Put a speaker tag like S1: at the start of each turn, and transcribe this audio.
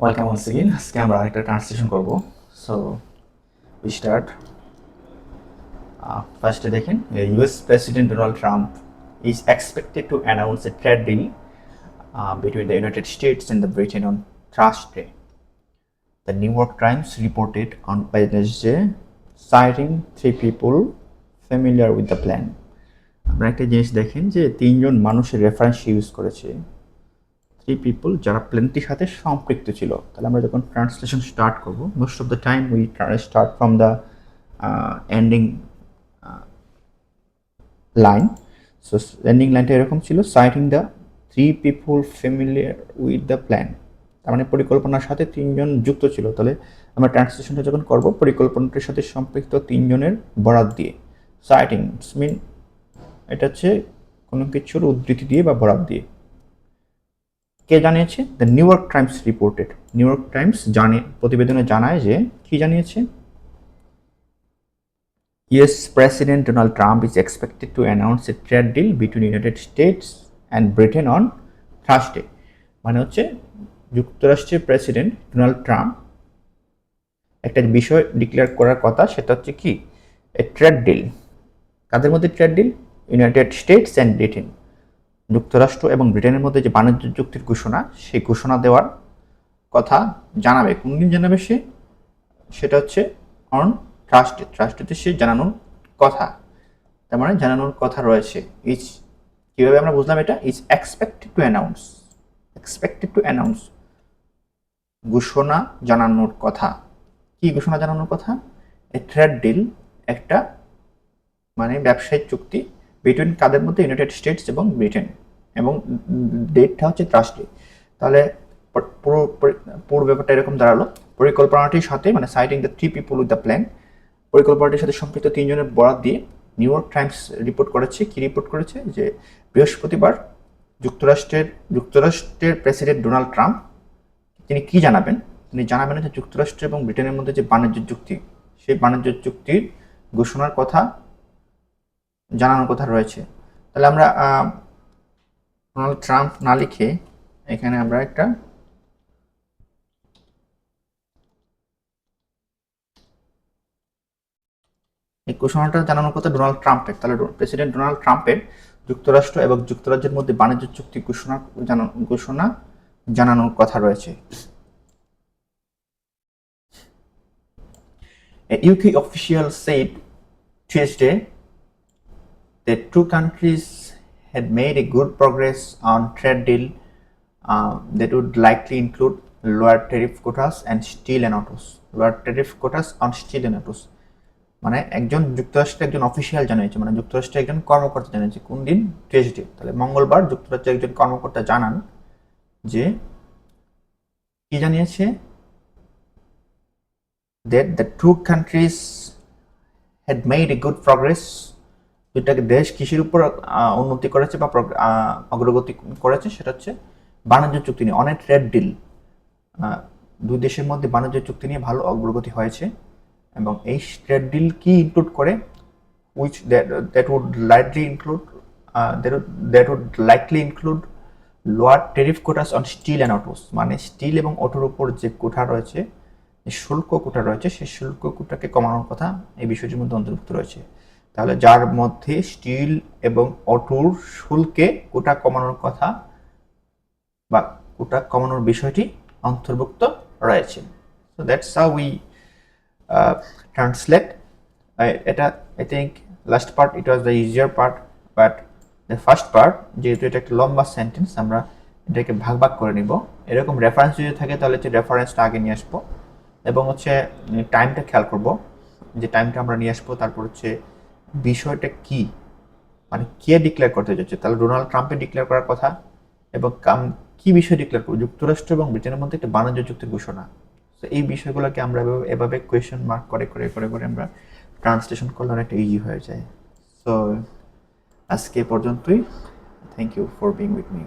S1: Welcome once again আজকে আমরা আরেকটা ট্রান্সলেশন করব। সো উই স্টার্ট ফার্স্টে দেখেন US president Donald Trump is expected to announce a trade deal between the United States and the Britain on Thursday the New York Times reported on Wednesday citing three people familiar with the plan আপনার একটা জিনিস দেখেন যে তিনজন মানুষের reference use করেছে। Three people যারা প্লেনটির সাথে সম্পৃক্ত ছিল, তাহলে আমরা যখন ট্রান্সলেশন স্টার্ট করব most of the time we start from the ending line so ending লাইনটা এরকম ছিল citing the three people familiar with the plan তার মানে পরিকল্পনার সাথে তিনজন যুক্ত ছিল। তাহলে আমরা ট্রান্সলেশনটা যখন করব, পরিকল্পনাটির সাথে সম্পৃক্ত তিনজনের বরাত দিয়ে। সাইটিং মিন এটা হচ্ছে কোনো কিছুর উদ্ধৃতি দিয়ে বা বরাত দিয়ে। কে জানিয়েছে? The New York Times reported New York Times জানে, প্রতিবেদনে জানায় যে, কি জানিয়েছে? US president Donald Trump is expected to announce a trade deal between United States and Britain on Thursday মানে হচ্ছে, যুক্তরাষ্ট্রের প্রেসিডেন্ট ডোনাল্ড ট্রাম্প একটা বিষয় ডিক্লেয়ার করার কথা, সেটা হচ্ছে কি? এ ট্রেড ডিল কাদের মধ্যে trade deal United States and Britain যুক্তরাষ্ট্র এবং ব্রিটেনের মধ্যে যে বাণিজ্য চুক্তির ঘোষণা, সেই ঘোষণা দেওয়ার কথা জানাবে। কোন দিন জানাবে সে? সেটা হচ্ছে অন ট্রাস্টে ট্রাস্টেতে সে জানানোর কথা। তার মানে জানানোর কথা রয়েছে। ইজ কীভাবে আমরা বুঝলাম এটা? Is expected to announce expected to announce ঘোষণা জানানোর কথা। কি ঘোষণা জানানোর কথা? এ ট্রেড ডিল একটা মানে ব্যবসায়িক চুক্তি বিটুইন কাদের মধ্যে ইউনাইটেড স্টেটস এবং ব্রিটেন এবং ডেটটা হচ্ছে ট্রাস্টে তাহলে পুরো পুরো ব্যাপারটা এরকম দাঁড়াল। পরিকল্পনাটির সাথে মানে citing the three people with the plan পরিকল্পনাটির সাথে সম্পৃক্ত তিনজনের বরাত দিয়ে নিউ ইয়র্ক টাইমস রিপোর্ট করেছে। কি রিপোর্ট করেছে? যে বৃহস্পতিবার যুক্তরাষ্ট্রের যুক্তরাষ্ট্রের প্রেসিডেন্ট ডোনাল্ড ট্রাম্প তিনি কি জানাবেন? তিনি জানাবেন যে যুক্তরাষ্ট্র এবং ব্রিটেনের মধ্যে যে বাণিজ্য চুক্তি, সেই বাণিজ্য চুক্তির ঘোষণার কথা জানানোর কথা রয়েছে। তাহলে আমরা ডোনাল্ড ট্রাম্প না লিখে এখানে আমরা একটা এই ঘোষণাটা জানানোর কথা ডোনাল্ড ট্রাম্পের। তাহলে প্রেসিডেন্ট ডোনাল্ড ট্রাম্পের যুক্তরাষ্ট্র এবং যুক্তরাজ্যের মধ্যে বাণিজ্য চুক্তি ঘোষণা ঘোষণা জানানোর কথা রয়েছে। A UK official said the two countries had made a good progress on trade deal uh, that would likely include lower tariff quotas and steel and autos. Lower tariff quotas on steel and autos. মানে একজন যুক্তরাষ্ট্রের একজন official জানিয়েছে মানে যুক্তরাষ্ট্রের একজন কর্মকর্তা জানিয়েছে কোন দিন টিউসডে তাহলে মঙ্গলবার যুক্তরাষ্ট্রের একজন কর্মকর্তা জানান যে কি জানিয়েছে that the two countries had made a good progress দুইটাকে দেশ কৃষির উপর উন্নতি করেছে বা অগ্রগতি করেছে সেটা হচ্ছে বাণিজ্য চুক্তি নিয়ে, অনেক ট্রেড ডিল দুই দেশের মধ্যে বাণিজ্য চুক্তি নিয়ে ভালো অগ্রগতি হয়েছে এবং এই ট্রেড ডিল কি ইনক্লুড করে? Which that would lightly include that would likely include lower tariff quotas on steel and autos মানে স্টিল এবং অটোর উপর যে কোঠা রয়েছে শুল্ক কোটা রয়েছে, সেই শুল্ক কোটাকে কমানোর কথা এই বিষয়টির মধ্যে অন্তর্ভুক্ত রয়েছে। তাহলে যার মধ্যে স্টিল এবং অটোর শুল্কে কোটা কমানোর কথা বা কোটা কমানোর বিষয়টি অন্তর্ভুক্ত রয়েছে। So that's how we translate এটা I think last part it was the easier part but the first part যেহেতু এটা একটা লম্বা সেন্টেন্স আমরা এটাকে ভাগ ভাগ করে নিব। এরকম রেফারেন্স যদি থাকে, তাহলে হচ্ছে রেফারেন্সটা আগে নিয়ে আসব। এবং হচ্ছে টাইমটা খেয়াল করব। যে টাইমটা আমরা নিয়ে আসব, তারপর হচ্ছে বিষয়টা কি? মানে কে ডিক্লেয়ার করতে যাচ্ছে তাহলে ডোনাল্ড ট্রাম্পে ডিক্লেয়ার করার কথা এবং কি বিষয় ডিক্লেয়ার করব? যুক্তরাষ্ট্র এবং ব্রিটেনের মধ্যে একটা বাণিজ্য চুক্তির ঘোষণা। তো এই বিষয়গুলোকে আমরা এভাবে কোয়েশন মার্ক করে করে করে করে আমরা ট্রান্সলেশন করলে অনেকটা ইজি হয়ে যায়। সো আজকে পর্যন্তই। Thank you for being with me